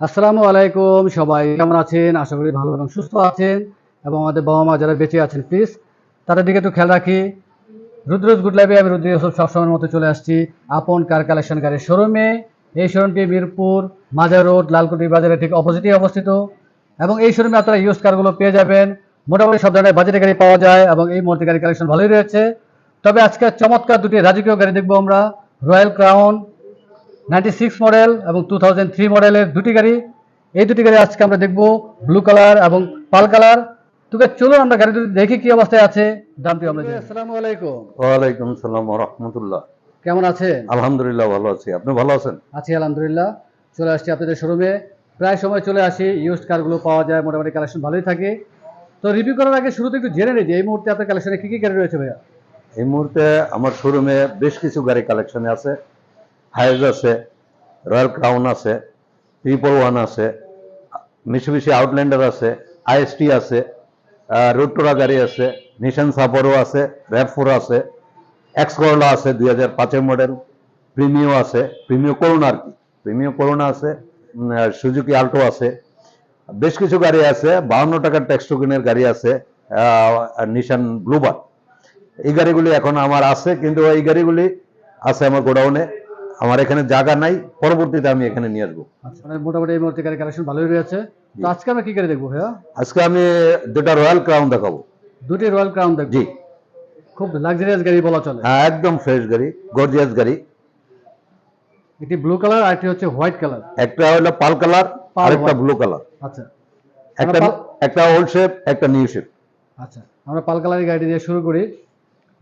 আসসালামু আলাইকুম, সবাই কেমন আছেন? আশা করি ভালো এবং সুস্থ আছেন। এবং আমাদের বাবা মা যারা বেঁচে আছেন প্লিজ তাদের দিকে একটু খেয়াল রাখি। রুদ্রজ গুড লাইভে আমি রুদ্র ইউসুফ সবসময়ের মতো চলে আসছি। আপন কার কালেকশন গাড়ির শোরুমে এই শোরুমটি মিরপুর, মাজার রোড, লালকুটি বাজারের ঠিক অপোজিটে অবস্থিত। এবং এই শোরুমে আপনারা ইউজ কারগুলো পেয়ে যাবেন। মোটামুটি সব ধরনের বাজেটের গাড়ি পাওয়া যায় এবং এই মুহূর্তে গাড়ি কালেকশন ভালোই রয়েছে। তবে আজকে চমৎকার দুটি রাজকীয় গাড়ি দেখব আমরা royal crown ninety six model এবং টু থাউজেন্ড থ্রি মডেলের দুটি গাড়ি। এই দুটি গাড়ি আজকে আমরা দেখব ব্লু কালার এবং পাল কালার। তোকে চলুন আমরা গাড়ি দুটি দেখি কি অবস্থায় আছে দামটি আমরা। আসসালামু আলাইকুম। ওয়ালাইকুম সালাম রহমতুল্লাহ। কেমন আছেন? আলহামদুলিল্লাহ ভালো আছি। আপনি ভালো আছেন? আছি আলহামদুলিল্লাহ। চলে আসছি আপনাদের শোরুমে। প্রায় সময় চলে আসি ইউজড কারগুলো পাওয়া যায় মোটামুটি কালেকশন ভালোই থাকে। তো রিভিউ করার আগে শুরুতে একটু জেনে নিই যে এই মুহূর্তে আপনার কালেকশনে কী কী গাড়ি রয়েছে ভাইয়া? এই মুহূর্তে আমার শোরুমে বেশ কিছু গাড়ি কালেকশনে আছে। হাইজ আছে, রয়্যাল ক্রাউন আছে, ট্রিপল ওয়ান আছে মিশুবিশি আউটল্যান্ডার আছে, আইএসটি আছে রোটোরা গাড়ি আছে, নিশান সাপোরও আছে র্যাপফোর আছে, এক্স করোলা আছে দুই হাজার পাঁচের মডেল, প্রিমিও আছে, প্রিমিও করোনা আর কি, প্রিমিও করোনা আছে সুজুকি আল্টো আছে, বেশ কিছু গাড়ি আছে বাহান্ন টাকার ট্যাক্স গাড়ি আছে নিশান ব্লুবার। এই গাড়িগুলি এখন আমার আছে, কিন্তু এই গাড়িগুলি আছে আমার গোডাউনে। আমার এখানে জায়গা নাই পরবর্তীতে আমি এখানে নিয়ে আসব। আচ্ছা মানে মোটামুটি এই মুহূর্তে কালেকশন ভালোই রয়েছে। তো আজকে আমরা কী গাড়ি দেখব ভাইয়া? আজকে আমি দুটা রয়্যাল ক্রাউন দেখাবো। দুটি রয়্যাল ক্রাউন দেখব? জি। খুব লাক্সারিয়াস গাড়ি বলা চলে। হ্যাঁ একদম ফ্রেশ গাড়ি গর্জিয়াস গাড়ি। একটি ব্লু কালার আর একটি হচ্ছে হোয়াইট কালার একটা হলো পাল কালার আর একটা ব্লু কালার আচ্ছা। একটা একটা ওল্ড শেপ একটা নিউ শেপ আচ্ছা আমরা পাল কালারের গাড়ি দিয়ে শুরু করি।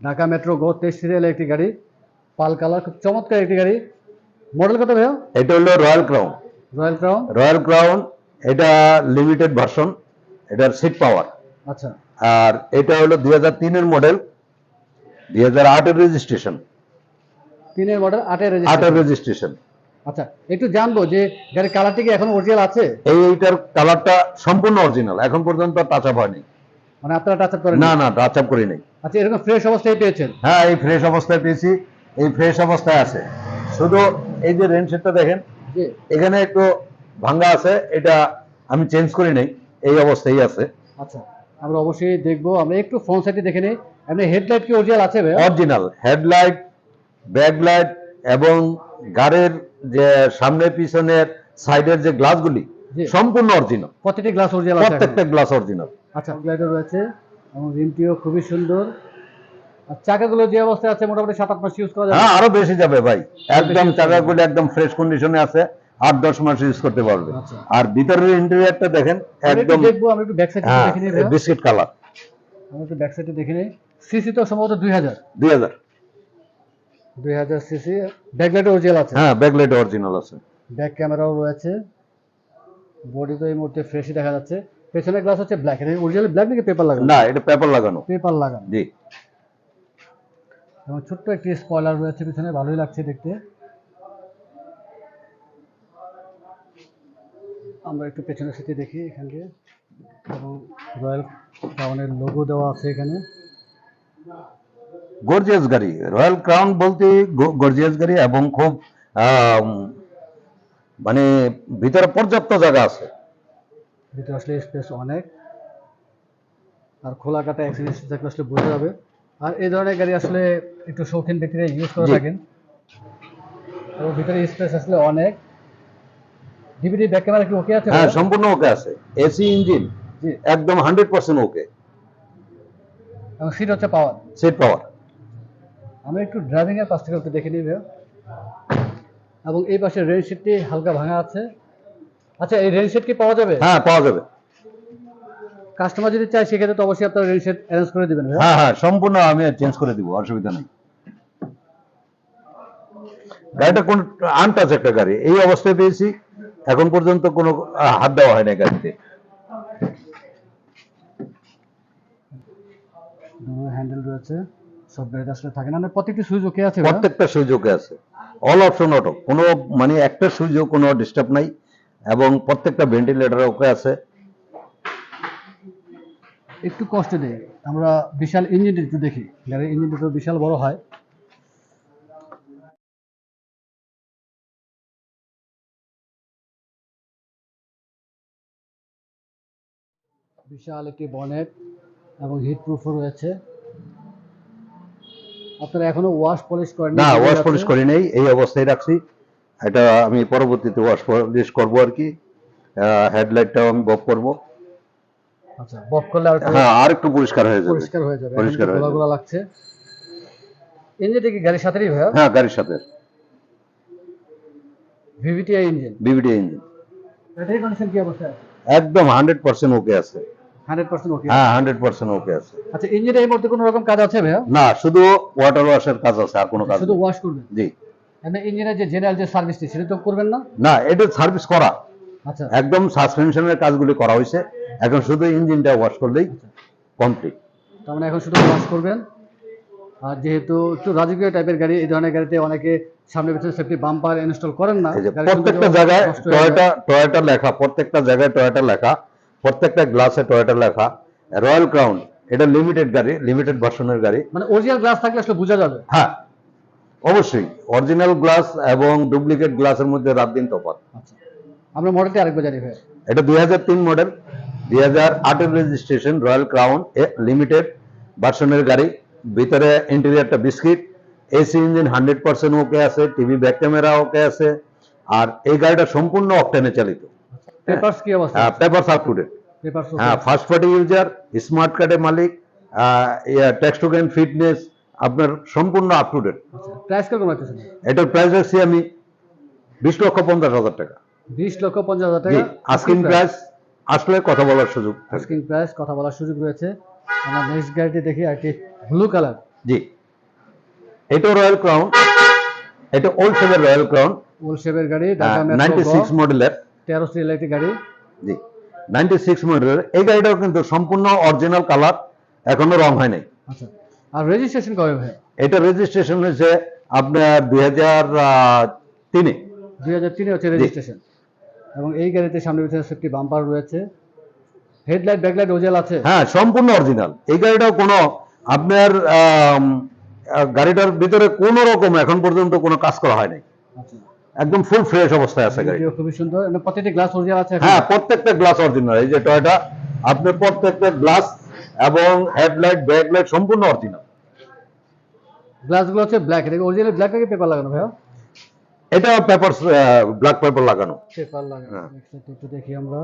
ঢাকা মেট্রো গো তেইশ সিরিয়ালের একটি গাড়ি। পাল কালার খুব চমৎকার একটি গাড়ি। মডেল কত ভাইয়া? এটা হলো royal crown royal crown royal crown এটা লিমিটেড ভার্সন এটার সিট পাওয়ার আচ্ছা। আর এটা হলো দুই হাজার তিনের মডেল দুই হাজার আটের রেজিস্ট্রেশন তিনের মডেল আটের আটের রেজিস্ট্রেশন রেজিস্ট্রেশন আচ্ছা একটু জানব যে গাড়ির কালারটি কি এখন অরিজিনাল আছে? এই এইটার কালারটা সম্পূর্ণ অরিজিনাল এখন পর্যন্ত টাচ আপ হয়নি। মানে আপনারা টাচ আপ করেন না না টাচ আপ করি নাই আচ্ছা এরকম ফ্রেশ অবস্থায় পেয়েছেন? হ্যাঁ এই ফ্রেশ অবস্থায় পেয়েছি। এই ফ্রেশ অবস্থায় আছে। শুধু এই যে রেন সেটটা দেখেন এখানে একটু ভাঙ্গা আছে এটা আমি চেঞ্জ করি নাই এই অবস্থায় আছে। আচ্ছা আমরা অবশ্যই দেখব আমরা একটু ফ্রন্ট সাইডে দেখে নিই। এমনি হেডলাইট কি অরিজিনাল আছে ভাইয়া? অরিজিনাল হেডলাইট ব্যাকলাইট এবং গাড়ির যে সামনে পিছনের সাইডের যে গ্লাসগুলি। সম্পূর্ণ অরিজিনাল প্রতিটি গ্লাস অরিজিনাল প্রত্যেকটা গ্লাস অরিজিনাল আচ্ছা গ্লাইডার রয়েছে এবং রিমটিও খুবই সুন্দর। চাকাগুলো যে অবস্থায় আছে মোটামুটি সাত আট মাস ইউজ করা যাবে। হ্যাঁ আরও বেশি যাবে ভাই। একদম চাকাগুলি একদম ফ্রেশ কন্ডিশনে আছে আট দশ মাস ইউজ করতে পারবে। আচ্ছা। আর ভিতরের ইন্টেরিয়রটা দেখেন একদম দেখব আমরা একটু ব্যাক সাইডে দেখে নিই। বিস্কিট কালার আমরা একটু ব্যাক সাইডে দেখে নিই। সিসি তো সম্ভবত দুই হাজার। দুই হাজার। দুই হাজার সিসি ব্যাকলাইট অরিজিনাল আছে। হ্যাঁ ব্যাকলাইট অরিজিনাল আছে। ব্যাক ক্যামেরাও রয়েছে। বডি তো এই মুহূর্তে ফ্রেশই দেখা যাচ্ছে। পেছনের গ্লাস হচ্ছে ব্ল্যাক এটা অরিজিনাল ব্ল্যাক নাকি পেপার লাগানো? না এটা পেপার লাগানো। পেপার লাগানো। জি। এবং ছোট্ট একটি স্পয়লার রয়েছে পিছনে ভালোই লাগছে দেখতে। আমরা একটু পেছনের সাথে দেখি এখান এবং রয়্যাল টাউনের লোগো দেওয়া আছে এখানে। গর্জিয়াস গাড়ি। রয়্যাল ক্রাউন বলতে গর্জিয়াস গাড়ি এবং খুব মানে ভিতরে পর্যাপ্ত জায়গা আছে। ভিতরে আসলে স্পেস অনেক। আর খোলা কাটা অ্যাক্সিডেন্ট থাকলে আসলে বোঝা যাবে। আর এই ধরনের গাড়ি আসলে একটু শৌখিন ব্যক্তিরা ইউজ করে থাকেন। এবং ভিতরে স্পেস আসলে অনেক। ডিভিডি ব্যাক ক্যামেরা কি ওকে আছে হ্যাঁ সম্পূর্ণ ওকে আছে। এসি ইঞ্জিন একদম হান্ড্রেড পার্সেন্ট ওকে এবং সিট হচ্ছে পাওয়ার সিট পাওয়ার আমরা একটু ড্রাইভিং এর পাশ থেকে একটু দেখে নিই এবং এই পাশে রেন শিটটি হালকা ভাঙা আছে। আচ্ছা এই রেন শিট কি পাওয়া যাবে? হ্যাঁ পাওয়া যাবে। কাস্টমার যদি চায় সেক্ষেত্রে তো অবশ্যই আপনারা রেন শিট অ্যারেঞ্জ করে দিবেন হ্যাঁ হ্যাঁ সম্পূর্ণ আমি চেঞ্জ করে দিব অসুবিধা নেই। গাড়িটা কোন আনটাচ একটা গাড়ি এই অবস্থায় পেয়েছি এখন পর্যন্ত কোনো হাত দেওয়া হয় না গাড়িতে হ্যান্ডেল রয়েছে সব গাড়িতে আসলে থাকে না না প্রত্যেকটি ওকে আছে প্রত্যেকটা সুযোগে আছে। অল অপশন অটো কোনো মানে একটা সুযোগ কোনো ডিস্টার্ব নাই এবং প্রত্যেকটা ভেন্টিলেটর ওকে আছে। একটু কষ্ট দেয়। আমরা বিশাল ইঞ্জিনটা একটু দেখি। গাড়ির ইঞ্জিনটা তো বিশাল বড় হয়। বিশাল একটি বনেট এবং হিট প্রুফও রয়েছে। আপনারা এখনও ওয়াশ পলিশ করেন না, ওয়াশ পলিশ করি নাই। এই অবস্থায় রাখছি। এটা আমি পরবর্তীতে ওয়াশ পলিশ করব আর কি। হেডলাইটটাও আমি বক করব। আচ্ছা বক করলে আর হ্যাঁ আর একটু পরিষ্কার হয়ে যাবে। পরিষ্কার হয়ে যাবে। পরিষ্কার হয়ে যাবে। লাগছে। ইঞ্জিনটা কি গাড়ির সাথেই ভাইয়া? হ্যাঁ গাড়ির সাথে। VVTI engine engine battery condition কি অবস্থা আছে? একদম হান্ড্রেড পার্সেন্ট ওকে আছে। হ্যাঁ ওকে আছে। আচ্ছা ইঞ্জিনে এই মুহূর্তে কোনো রকম কাজ আছে না শুধু ওয়াটার ওয়াশের কাজ আছে আর কোনো কাজ শুধু ওয়াশ করবেন? জি। এমনি ইঞ্জিনের যে জেনারেল যে সার্ভিসটি সেটা তো করবেন না? না এটা সার্ভিস করা। একদম সাসপেনশনের কাজগুলি করা হয়েছে। এখন শুধু ইঞ্জিনটা ওয়াশ করলেই কমপ্লিট তার মানে এখন শুধু ওয়াশ করবেন। আর যেহেতু একটু রাজকীয় টাইপের গাড়ি এই ধরনের গাড়িতে অনেকে সামনে পিছনে সেফটি বাম্পার ইনস্টল করেন না। প্রত্যেকটা জায়গায় টয়োটা টয়োটা লেখা প্রত্যেকটা জায়গায় টয়োটা লেখা প্রত্যেকটা গ্লাসে টয়োটা লেখা। রয়্যাল ক্রাউন এটা লিমিটেড গাড়ি লিমিটেড ভার্সনের গাড়ি। মানে অরিজিনাল গ্লাস থাকলে আসলে বোঝা যাবে। হ্যাঁ অবশ্যই। অরিজিনাল গ্লাস এবং ডুপ্লিকেট গ্লাসের মধ্যে রাত দিন তফাৎ। আচ্ছা। আমরা মডেলটি আরেকবার জানি ভাই। এটা দুই হাজার তিন মডেল দুই হাজার আটের রেজিস্ট্রেশন রয়্যাল ক্রাউন লিমিটেড ভার্সনের গাড়ি। ভিতরে ইন্টেরিয়ারটা biscuit AC engine hundred percent okay আছে টিভি ব্যাক ক্যামেরা ওকে আছে আর এই গাড়িটা সম্পূর্ণ অকটেনে চালিত। পেপারস কি অবস্থা? Paper up to date papers হ্যাঁ ফার্স্ট পার্টি ইউজার স্মার্ট কার্ডের মালিক ট্যাক্স টোকেন ফিটনেস আপনার সম্পূর্ণ আপ টু ডেট প্রাইস কীরকম রাখতেছেন এটার প্রাইস রাখছি আমি বিশ লক্ষ পঞ্চাশ হাজার টাকা। বিশ লক্ষ পঞ্চাশ হাজার টাকা আস্কিং প্রাইস আসলে কথা বলার সুযোগ আস্কিং প্রাইস কথা বলার সুযোগ রয়েছে। আমরা নেক্সট গাড়িটি দেখি একটি ব্লু কালার জি। এটা রয়্যাল ক্রাউন এটা ওল্ড শেপের রয়্যাল ক্রাউন ওল শেপের গাড়ি ঢাকা মেট্রো সিক্স মডেলের তেরো সিরিয়াল একটি গাড়ি। জি নাইনটি সিক্স মডেলের এই গাড়িটাও কিন্তু সম্পূর্ণ অরিজিনাল কালার এখনও রং হয় নাই। আচ্ছা আর রেজিস্ট্রেশন কবে ভাই? এটা রেজিস্ট্রেশন হয়েছে আপনার দুই হাজার তিনে। দুই হাজার তিনে হচ্ছে রেজিস্ট্রেশন এবং এই গাড়িতে সামনে পিছনে সেফটি বাম্পার রয়েছে। হেডলাইট ব্যাকলাইট ওজেল আছে। হ্যাঁ সম্পূর্ণ অরিজিনাল এই গাড়িটাও কোনো আপনার গাড়িটার ভিতরে কোনো রকম এখন পর্যন্ত কোনো কাজ করা হয়নি আচ্ছা। একদম ফুল ফ্রেশ অবস্থায় আছে গাড়ি খুবই সুন্দর। এবং প্রত্যেকটি গ্লাস ওরিজিনাল আছে হ্যাঁ প্রত্যেকটা গ্লাস অরিজিনাল এই যে টয়টা আপনার প্রত্যেকটা গ্লাস এবং হেডলাইট ব্যাকলাইট সম্পূর্ণ অরিজিনাল গ্লাসগুলো হচ্ছে ব্ল্যাক এটা অরিজিনাল ব্ল্যাক নাকি পেপার লাগানো ভাইয়া? এটা পেপার ব্ল্যাক পেপার লাগানো। পেপার লাগানো হ্যাঁ। একটু- দেখি আমরা।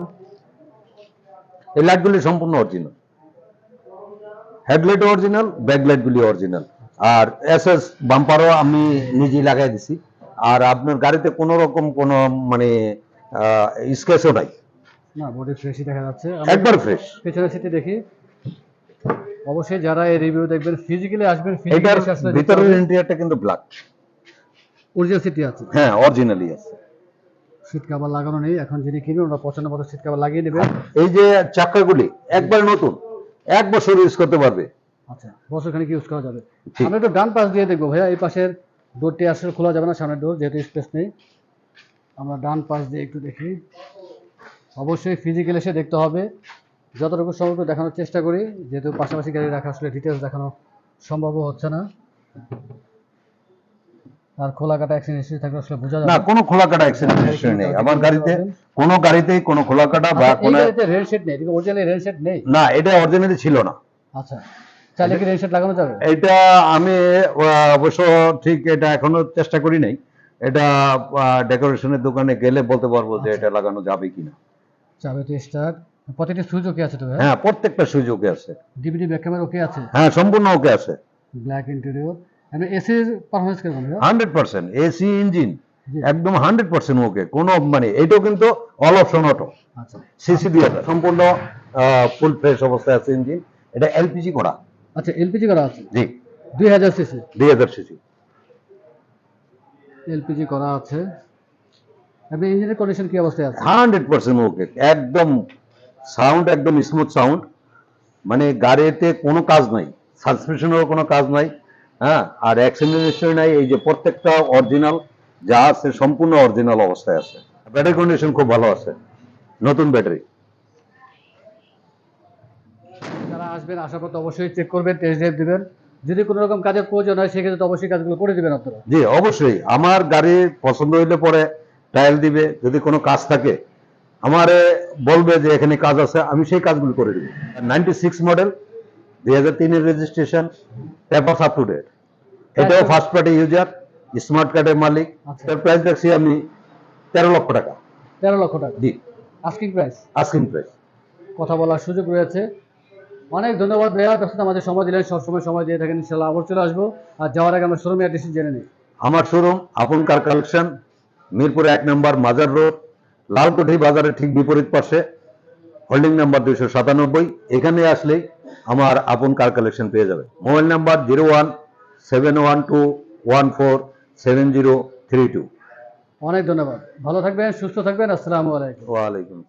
এই লাইটগুলি সম্পূর্ণ অরিজিনাল হেডলাইট অরিজিনাল ব্যাকলাইটগুলি অরিজিনাল আর এস এস বাম্পারও আমি নিজেই লাগাই দিছি। আর আপনার গাড়িতে কোনো রকম কোনো মানে স্কেচও নাই। না বডি ফ্রেশই দেখা যাচ্ছে। একবার ফ্রেশ পেছনের সিটে দেখি। অবশ্যই যারা এই রিভিউ দেখবেন ফিজিক্যালি আসবেন ফিজিক্যালি আসলে ভিতরের ইন্টেরিয়ারটা কিন্তু ব্ল্যাক অরিজিনাল সিটি আছে? হ্যাঁ অরিজিনালি আছে। সিট কভার লাগানো নেই এখন যিনি কিনবেন ওরা পছন্দ মতো সিট কভার লাগিয়ে নেবেন এই যে চাকাগুলি একবার নতুন এক বছর ইউজ করতে পারবে। আচ্ছা বছরখানিক ইউজ করা যাবে। আমরা একটু ডান পাশ দিয়ে দেখব ভাইয়া এই পাশের ডোরটি আসলে খোলা যাবে না সামনের ডোর যেহেতু স্পেস নেই। আমরা ডান পাশ দিয়ে একটু দেখি। অবশ্যই ফিজিক্যাল এসে দেখতে হবে। যতটুকু সম্ভব দেখানোর চেষ্টা করি যেহেতু পাশাপাশি গাড়ি রাখা আসলে ডিটেলস দেখানো সম্ভব হচ্ছে না। আর খোলা কাটা অ্যাক্সিডেন্ট হিস্ট্রি থাকলে আসলে বোঝা যাবে। না কোনো খোলা কাটা অ্যাক্সিডেন্ট হিস্ট্রি নেই। আমার গাড়িতে কোনো গাড়িতেই কোনো খোলা কাটা বা আচ্ছা, কোনো রেল নেই অরিজিনালি রেল নেই? না এটা অরিজিনালি ছিল না। আচ্ছা চাইলে কি রেল লাগানো যাবে? এটা আমি অবশ্য ঠিক এটা এখনও চেষ্টা করি নাই। এটা ডেকোরেশনের দোকানে গেলে বলতে পারব যে এটা লাগানো যাবে কিনা। চাবে তো প্রতিটি সুইচ ওকে আছে তো হ্যাঁ প্রত্যেকটা সুযোগ আছে। ডিভিডি ব্যাক ক্যামেরা ওকে আছে? হ্যাঁ সম্পূর্ণ ওকে আছে। ব্ল্যাক ইন্টেরিয়র এসি ইঞ্জিন একদম হান্ড্রেড পার্সেন্ট ওকে কোনো মানে এটাও কিন্তু অল অপশন অটো আচ্ছা। সিসি দিয়ে সম্পূর্ণ ফুল ফ্রেশ অবস্থায় আছে ইঞ্জিন এটা এলপিজি করা। আচ্ছা এলপিজি করা আছে? জি। সিসি সিসি এলপিজি করা আছে। ইঞ্জিনের কন্ডিশন কি অবস্থায় আছে? হান্ড্রেড পার্সেন্ট ওকে একদম সাউন্ড একদম স্মুথ সাউন্ড মানে গাড়িতে কোনো কাজ নাই সাসপেনশনেরও কোনো কাজ নাই হ্যাঁ? আর অ্যাক্সিডেন্ট হিস্ট্রি নাই এই যে প্রত্যেকটা অরিজিনাল যা আছে সম্পূর্ণ অরিজিনাল অবস্থায় আছে। ব্যাটারি কন্ডিশন খুব ভালো আছে। নতুন ব্যাটারি যারা আসবেন আসার পর অবশ্যই চেক করবেন টেস্ট ড্রাইভ দিবেন। যদি কোনো রকম কাজের প্রয়োজন হয় সেক্ষেত্রে তো অবশ্যই কাজগুলো করে দিবেন আপনারা। জি অবশ্যই। আমার গাড়ি পছন্দ হইলে পরে ট্রায়াল দিবে। যদি কোনো কাজ থাকে আমারে বলবে যে এখানে কাজ আছে আমি সেই কাজগুলো করে দিব। নাইনটি সিক্স মডেল দুই হাজার তিনের registration paper up to date এটাও ফার্স্ট পার্টি ইউজার স্মার্ট কার্ডের মালিক। আচ্ছা। তার প্রাইস রাখছি আমি তেরো লক্ষ টাকা। তেরো লক্ষ টাকা। জি। আস্কিং প্রাইস আস্কিং প্রাইস কথা বলার সুযোগ রয়েছে। অনেক ধন্যবাদ ভাইয়া ব্যস্ত আমাদের সময় দিলেন। সবসময় সময় দিয়ে থাকেন ইনশাল্লাহ আবার চলে আসব। আর যাওয়ার আগে আমরা শোরুমে অ্যাড্রেস জেনে নিই। আমার শোরুম আপন কার কালেকশন মিরপুর এক নম্বর মাজার রোড লালকুঠি বাজারের ঠিক বিপরীত পাশে হোল্ডিং নাম্বার দুইশো সাতানব্বই। এখানে আসলেই আমার আপন কার কালেকশন পেয়ে যাবে mobile number zero one seven one two one four seven zero three two অনেক ধন্যবাদ। ভালো থাকবেন সুস্থ থাকবেন আসসালামু আলাইকুম। ওয়ালাইকুম